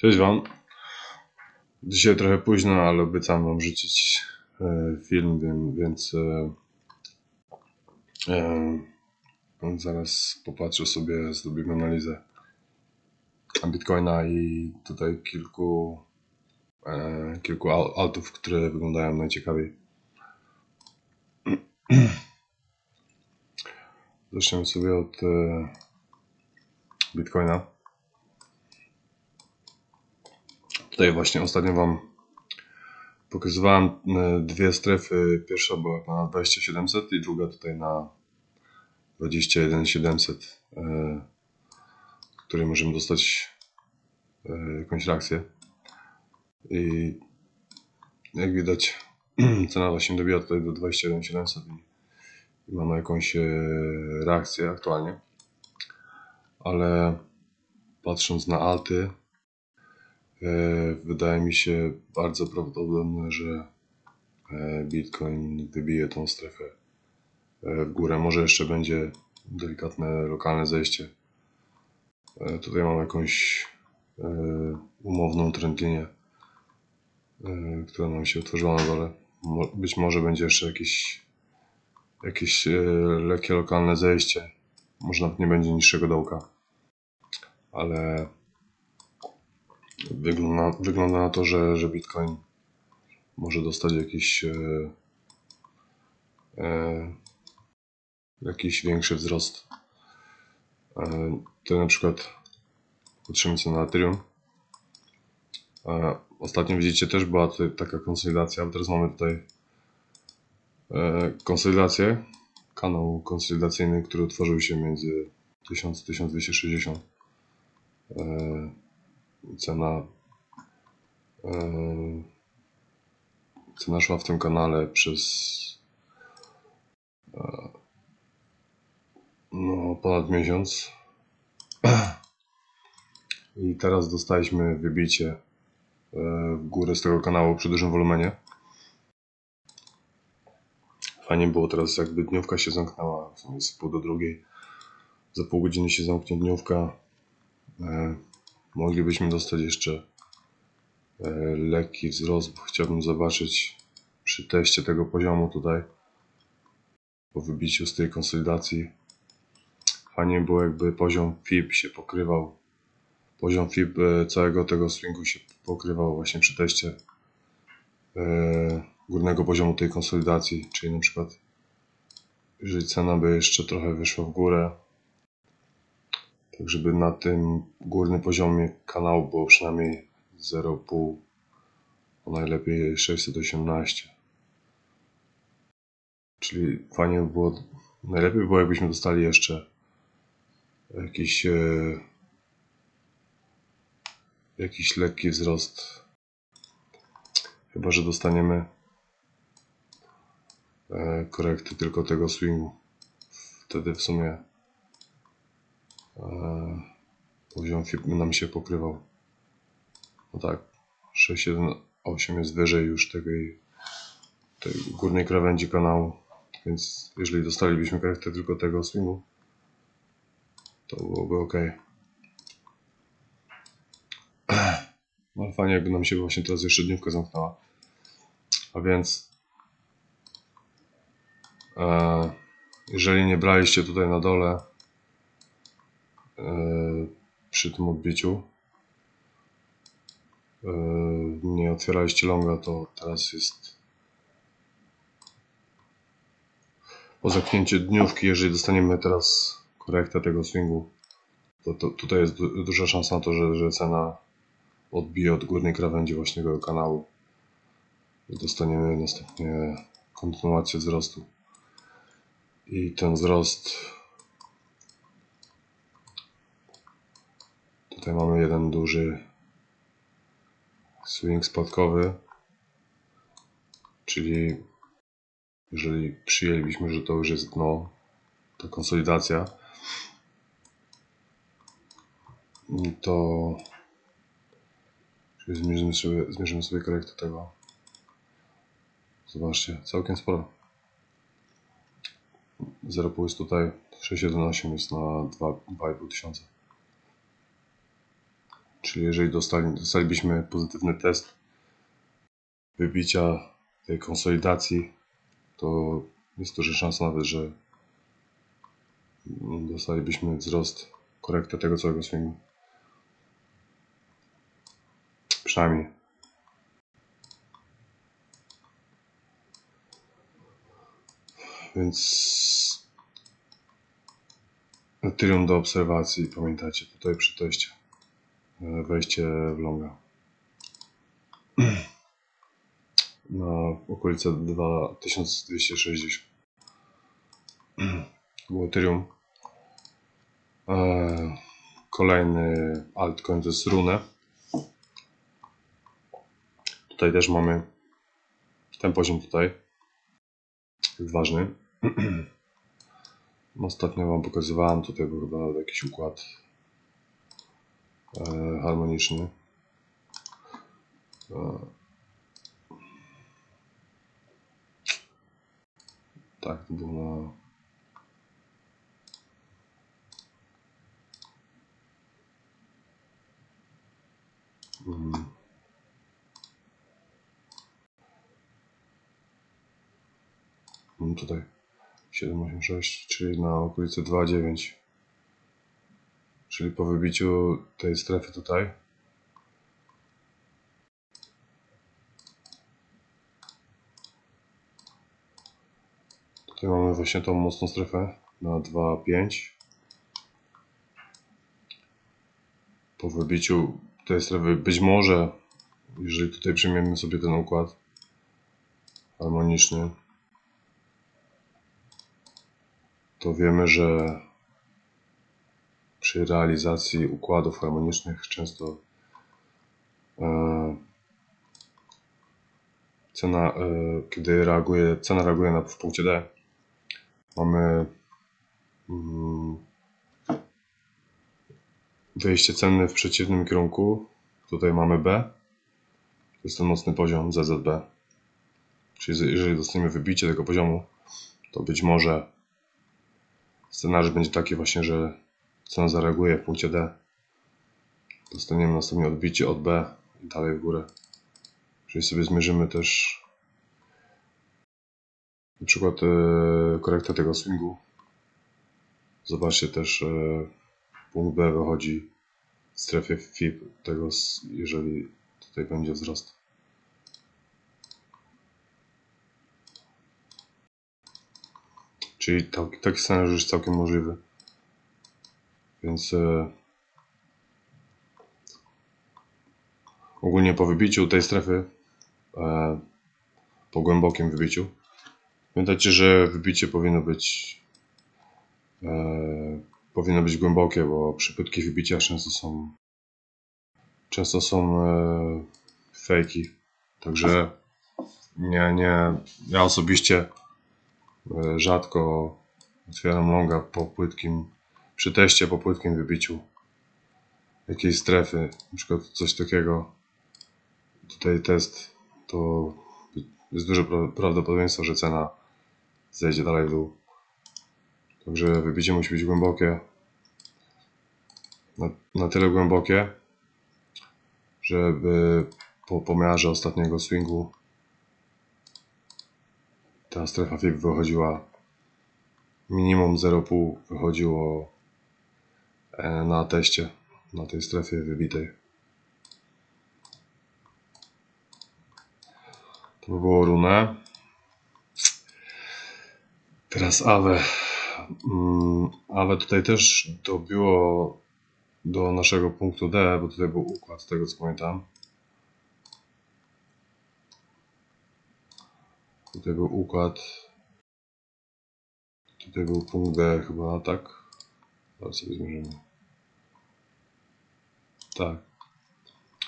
Cześć Wam. Dzisiaj trochę późno, ale obiecałem Wam rzucić e, film, więc e, e, zaraz popatrzę sobie, zrobimy analizę Bitcoina i tutaj kilku, kilku al- altów, które wyglądają najciekawiej. Zaczniemy sobie od Bitcoina. Tutaj właśnie ostatnio Wam pokazywałem e, dwie strefy. Pierwsza była na 20700 i druga tutaj na 21700, e, której możemy dostać e, jakąś reakcję. I jak widać, cena właśnie dobija tutaj do 21700 i, mamy jakąś reakcję aktualnie. Ale patrząc na alty, Wydaje mi się bardzo prawdopodobne, że e, Bitcoin wybije tą strefę e, w górę. Może jeszcze będzie delikatne lokalne zejście. E, Tutaj mam jakąś e, umowną trendlinię, e, która nam się otworzyła na dole. Być może będzie jeszcze jakieś, jakieś e, lekkie lokalne zejście. Może nawet nie będzie niższego dołka. Ale Wygląda, wygląda na to, że, że Bitcoin może dostać jakiś, e, e, jakiś większy wzrost. E, to na przykład patrzymy sobie na Ethereum. E, ostatnio widzicie też była tutaj taka konsolidacja, bo teraz mamy tutaj e, konsolidację, kanał konsolidacyjny, który utworzył się między 1000 1260. E, cena cena szła w tym kanale przez e, no, ponad miesiąc. I teraz dostaliśmy wybicie e, w górę z tego kanału przy dużym wolumenie. Fajnie było teraz jakby dniówka się zamknęła w sumie jest pół do drugiej. Za pół godziny się zamknie dniówka. E, moglibyśmy dostać jeszcze e, lekki wzrost, bo chciałbym zobaczyć przy teście tego poziomu tutaj po wybiciu z tej konsolidacji. Fajnie było jakby poziom FIB się pokrywał. Poziom FIB e, całego tego swingu się pokrywał właśnie przy teście e, górnego poziomu tej konsolidacji, czyli na przykład jeżeli cena by jeszcze trochę wyszła w górę tak żeby na tym górnym poziomie kanału było przynajmniej 0,5, a najlepiej 618. Czyli fajnie by było, najlepiej by było jakbyśmy dostali jeszcze jakiś e, jakiś lekki wzrost. Chyba, że dostaniemy e, korekty tylko tego swingu. Wtedy w sumie poziom FIB nam się pokrywał. No tak, 678 jest wyżej już tej, tej górnej krawędzi kanału, więc jeżeli dostalibyśmy korektę tylko tego swingu, to byłoby ok. No fajnie jakby nam się właśnie teraz jeszcze dniówka zamknęła. A więc e, jeżeli nie braliście tutaj na dole e, przy tym odbiciu. E, nie otwieraliście longa, to teraz jest po zamknięciu dniówki, jeżeli dostaniemy teraz korektę tego swingu, to, to tutaj jest du duża szansa na to, że, że cena odbije od górnej krawędzi właśnie tego kanału i dostaniemy następnie kontynuację wzrostu. I ten wzrost Tutaj mamy jeden duży swing spadkowy, czyli jeżeli przyjęlibyśmy, że to już jest dno, to konsolidacja, to zmierzymy sobie, zmierzymy sobie korektę tego. Zobaczcie, całkiem sporo. 0,5 jest tutaj, 6,11 jest na 2,5 tysiąca. Czyli jeżeli dostali, dostalibyśmy pozytywny test wybicia tej konsolidacji, to jest duża szansa nawet, że dostalibyśmy wzrost, korektę tego całego swingu. Przynajmniej. Więc Ethereum do obserwacji, pamiętacie, tutaj przy teście. E, Wejście w longa. Na okolice 2260. Było Ethereum. E, Kolejny altcoin to jest Rune. Tutaj też mamy ten poziom tutaj. Jest ważny. Ostatnio Wam pokazywałem, tutaj był chyba jakiś układ e, harmoniczny. E, tak, to było na mm. Mam tutaj 786, czyli na okolicy 2,9. Czyli po wybiciu tej strefy tutaj. Tutaj mamy właśnie tą mocną strefę na 2,5. Po wybiciu tej strefy być może, jeżeli tutaj przyjmiemy sobie ten układ harmoniczny, to wiemy, że przy realizacji układów harmonicznych często e, cena, e, kiedy reaguje, cena reaguje na, w punkcie D, mamy mm, wyjście ceny w przeciwnym kierunku. Tutaj mamy B. To jest ten mocny poziom ZZB. Czyli jeżeli dostaniemy wybicie tego poziomu, to być może Scenariusz będzie taki właśnie, że cena zareaguje w punkcie D. Dostaniemy następnie odbicie od B i dalej w górę. Jeżeli sobie zmierzymy też na przykład e, korektę tego swingu. Zobaczcie też e, punkt B wychodzi w strefie FIB tego, jeżeli tutaj będzie wzrost. Czyli taki, taki scenariusz jest całkiem możliwy. Więc e, ogólnie po wybiciu tej strefy, e, po głębokim wybiciu, pamiętajcie, że wybicie powinno być e, powinno być głębokie, bo przy płytkich wybiciach często są często są e, fejki. Także nie, nie, ja osobiście rzadko otwieram longa po płytkim, przy teście po płytkim wybiciu jakiejś strefy, na przykład coś takiego. Tutaj test to jest duże prawdopodobieństwo, że cena zejdzie dalej w dół. Także wybicie musi być głębokie. Na, na tyle głębokie, żeby po pomiarze ostatniego swingu ta strefa FIB wychodziła minimum 0,5 wychodziło na teście, na tej strefie wybitej. To by było runę. Teraz Awe. Mm, Awe tutaj też dobiło do naszego punktu D, bo tutaj był układ, z tego co pamiętam. Tutaj był układ. Tutaj był punkt D chyba, tak? Zaraz sobie zmierzymy. Tak.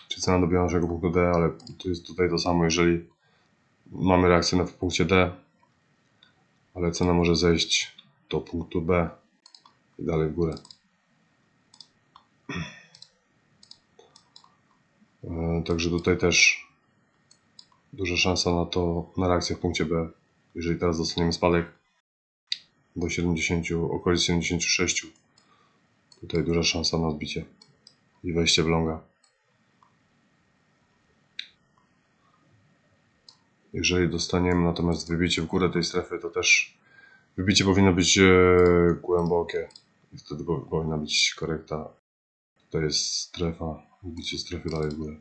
Czy cena naszego punktu D, ale to jest tutaj to samo, jeżeli mamy reakcję na punkcie D, ale cena może zejść do punktu B i dalej w górę. E, także tutaj też duża szansa na to, na reakcję w punkcie B. Jeżeli teraz dostaniemy spadek do 70, okolic 76, tutaj duża szansa na odbicie i wejście w longa. Jeżeli dostaniemy natomiast wybicie w górę tej strefy, to też wybicie powinno być e, głębokie i wtedy powinna być korekta. To jest strefa, wybicie strefy dalej w górę.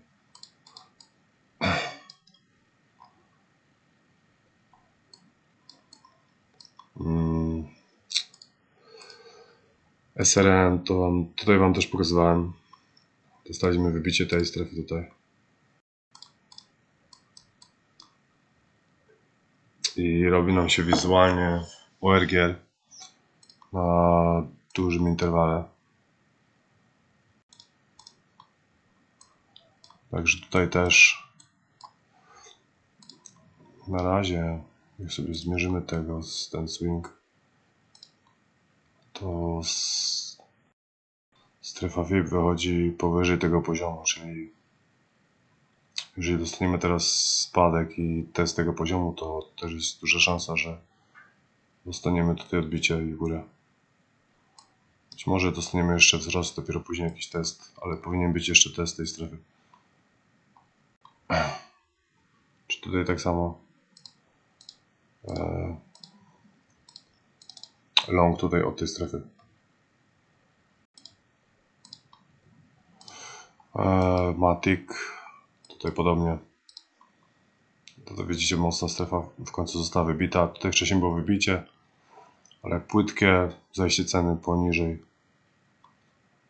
Mm. SRM to wam, tutaj wam też pokazywałem Dostaliśmy wybicie tej strefy tutaj. I robi nam się wizualnie ORG na dużym interwale. Także tutaj też na razie, jak sobie zmierzymy tego, ten swing, to strefa VIP wychodzi powyżej tego poziomu, czyli jeżeli dostaniemy teraz spadek i test tego poziomu, to też jest duża szansa, że dostaniemy tutaj odbicie i górę. Być może dostaniemy jeszcze wzrost, dopiero później jakiś test, ale powinien być jeszcze test tej strefy. Czy tutaj tak samo? E, long tutaj od tej strefy. E, Matic tutaj podobnie. Tutaj widzicie mocna strefa w końcu została wybita. Tutaj wcześniej było wybicie, ale płytkie zajście ceny poniżej.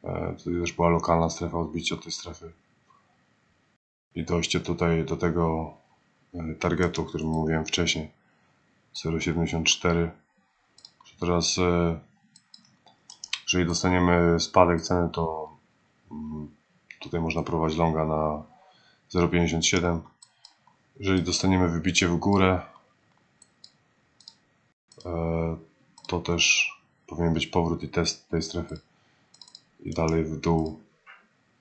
E, tutaj też była lokalna strefa, odbicie od tej strefy. I dojście tutaj do tego e, targetu, o którym mówiłem wcześniej. 0,74. Że Teraz, jeżeli dostaniemy spadek ceny, to mm, tutaj można prowadzić longa na 0,57. Jeżeli dostaniemy wybicie w górę, e, to też powinien być powrót i test tej strefy. I dalej w dół.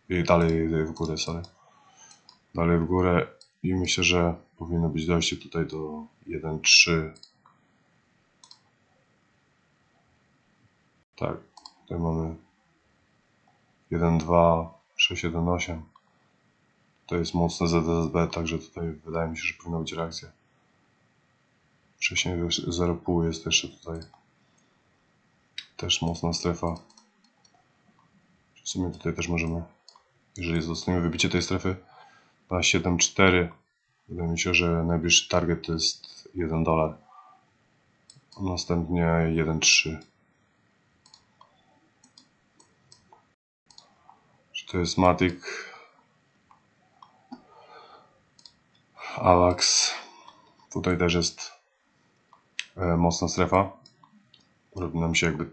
I dalej w górę, sorry. Dalej w górę. I myślę, że powinno być dojście tutaj do 1,3. Tak, tutaj mamy 1,2, 6,18. To jest mocne ZSB, także tutaj wydaje mi się, że powinna być reakcja. Wcześniej już 0,5 jest jeszcze tutaj. Też mocna strefa. W sumie tutaj też możemy, jeżeli zostaniemy wybicie tej strefy na 7,4, wydaje mi się, że najbliższy target to jest 1 dolar. Następnie 1,3. To jest Matic? Avax. Tutaj też jest e, mocna strefa. Robi nam się jakby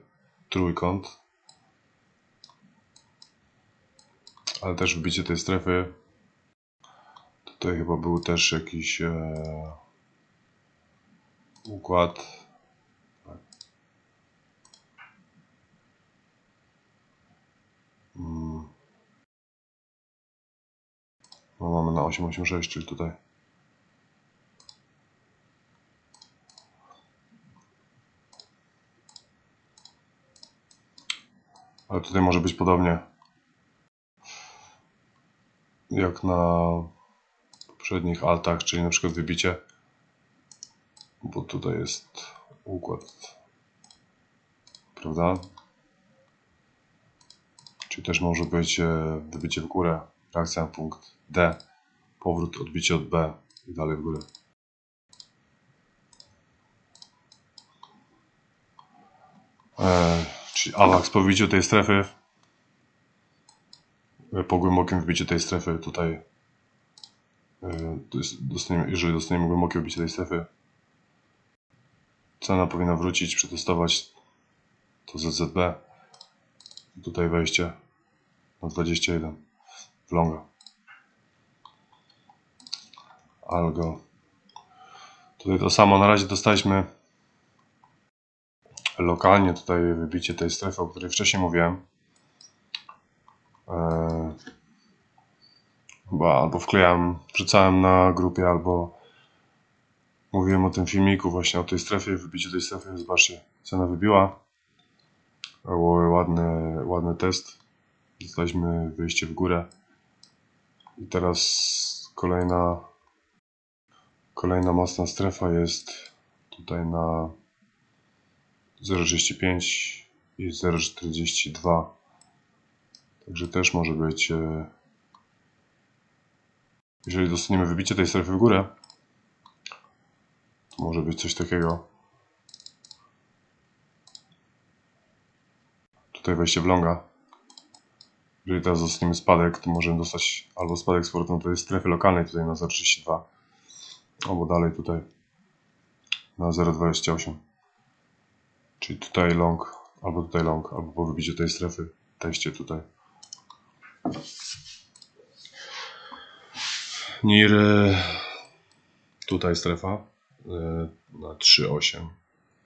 trójkąt. Ale też wbicie tej strefy. Tutaj chyba był też jakiś e, układ. No mamy na 886, czyli tutaj. Ale tutaj może być podobnie. Jak na poprzednich altach, czyli na przykład wybicie. Bo tutaj jest układ. Prawda? Czyli też może być e, wybicie w górę, reakcja na punkt D, powrót, odbicie od B i dalej w górę. E, czyli AWAX po wbiciu tej strefy, e, po głębokim wbiciu tej strefy tutaj, e, jest, dostaniemy, jeżeli dostaniemy głębokie wbicie tej strefy, cena powinna wrócić, przetestować to ZZB. Tutaj wejście na 21 w longa. Algo. Tutaj to samo. Na razie dostaliśmy lokalnie tutaj wybicie tej strefy, o której wcześniej mówiłem. Eee, chyba albo wklejam, wrzucałem na grupie, albo mówiłem o tym filmiku właśnie o tej strefie, wybiciu tej strefy. Zobaczcie, cena wybiła. Ładny, ładny test. Dostaliśmy wyjście w górę. I teraz kolejna Kolejna mocna strefa jest tutaj na 0,35 i 0,42. Także też może być. e, Jeżeli dostaniemy wybicie tej strefy w górę, to może być coś takiego. Tutaj wejście w longa. Jeżeli teraz dostaniemy spadek, to możemy dostać albo spadek z powrotem do tej strefy lokalnej tutaj na 0,32, albo dalej tutaj na 0,28. Czyli tutaj long, albo tutaj long, albo po wybiciu tej strefy teście tutaj. NIR tutaj strefa e, na 3,8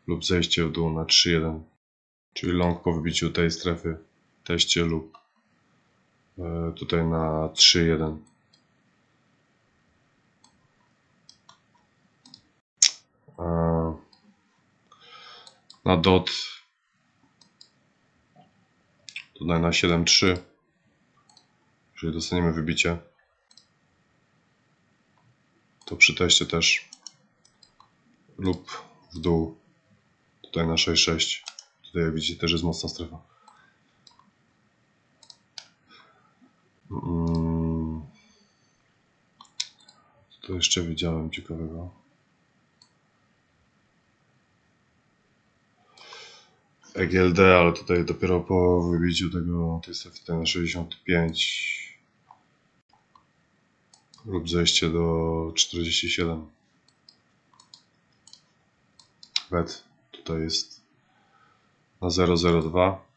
lub zejście w dół na 3,1 czyli long po wybiciu tej strefy teście lub tutaj na 3,1 E, na dot. Tutaj na 7,3 jeżeli dostaniemy wybicie to przy teście też lub w dół. Tutaj na 6,6 tutaj jak widzicie też jest mocna strefa mm. Co tu jeszcze widziałem ciekawego? EGLD, ale tutaj dopiero po wybiciu tego tej na 65 lub zejście do 47 WET tutaj jest na 0,02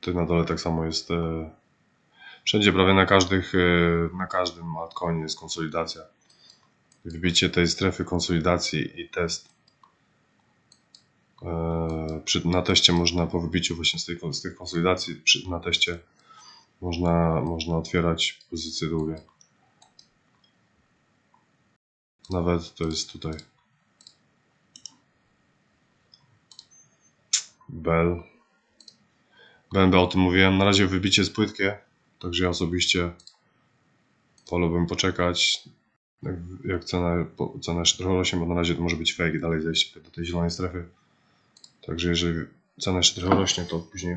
tutaj na dole tak samo jest e, wszędzie prawie na każdych e, na każdym altcoinie jest konsolidacja wbicie tej strefy konsolidacji i test e, na teście można po wybiciu właśnie z, tej, z tych konsolidacji na teście można, można otwierać pozycje długie. Nawet to jest tutaj. Bell. BNB o tym mówiłem. Na razie wybicie jest płytkie, także ja osobiście wolałbym poczekać. Jak, jak cena, cena rośnie, bo na razie to może być fake i dalej zejść do tej zielonej strefy. Także jeżeli cena jeszcze trochę rośnie, to później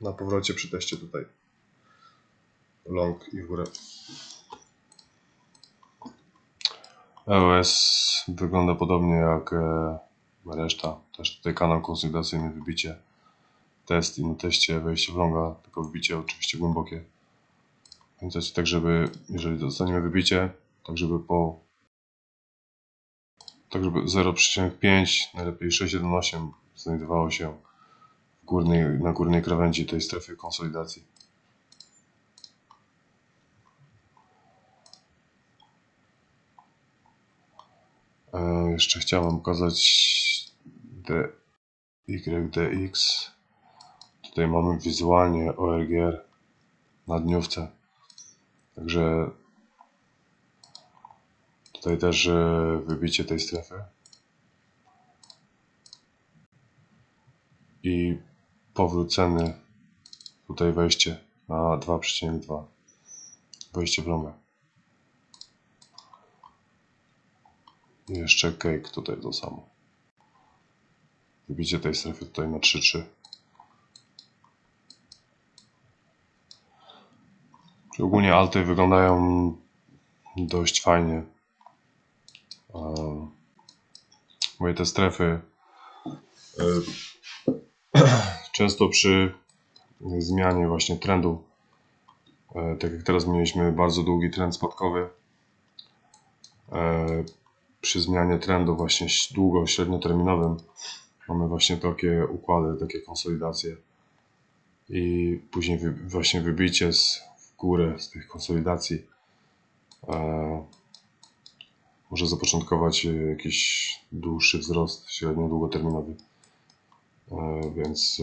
na powrocie przy teście tutaj long i w górę. EOS wygląda podobnie jak e, reszta. Też tutaj kanał konsolidacyjny, wybicie, test i na teście wejście w longa, tylko wybicie oczywiście głębokie. Pamiętajcie tak, żeby jeżeli dostaniemy wybicie, tak żeby po tak żeby 0,5, najlepiej 6,18 znajdowało się w górnej, na górnej krawędzi tej strefy konsolidacji. E, jeszcze chciałem pokazać DYDX. Tutaj mamy wizualnie ORGR na dniówce. Także tutaj też e, wybicie tej strefy. I powrót ceny. Tutaj wejście na 2,2. Wejście w longę. I jeszcze cake tutaj to samo. Wybicie tej strefy tutaj na 3-3. Ogólnie alty wyglądają dość fajnie. Mówię, te strefy e, często przy zmianie właśnie trendu, e, tak jak teraz mieliśmy bardzo długi trend spadkowy, e, przy zmianie trendu właśnie długo, średnioterminowym mamy właśnie takie układy, takie konsolidacje i później właśnie wybicie z, górę z tych konsolidacji e, może zapoczątkować e, jakiś dłuższy wzrost średnio długoterminowy. E, więc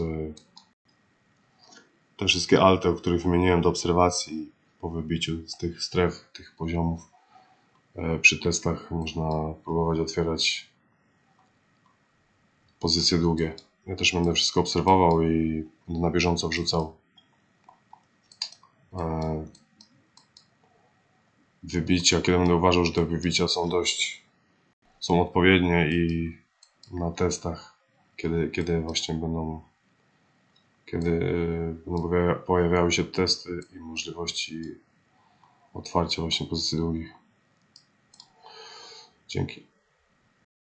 te wszystkie alty, o których wymieniłem do obserwacji po wybiciu z tych stref, tych poziomów, przy testach można próbować otwierać pozycje długie. Ja też będę wszystko obserwował i na bieżąco wrzucał wybicia, kiedy będę uważał, że te wybicia są dość, są odpowiednie i na testach, kiedy, kiedy właśnie będą, kiedy y, będą pojawia- pojawiały się testy i możliwości otwarcia właśnie pozycji długich. Dzięki.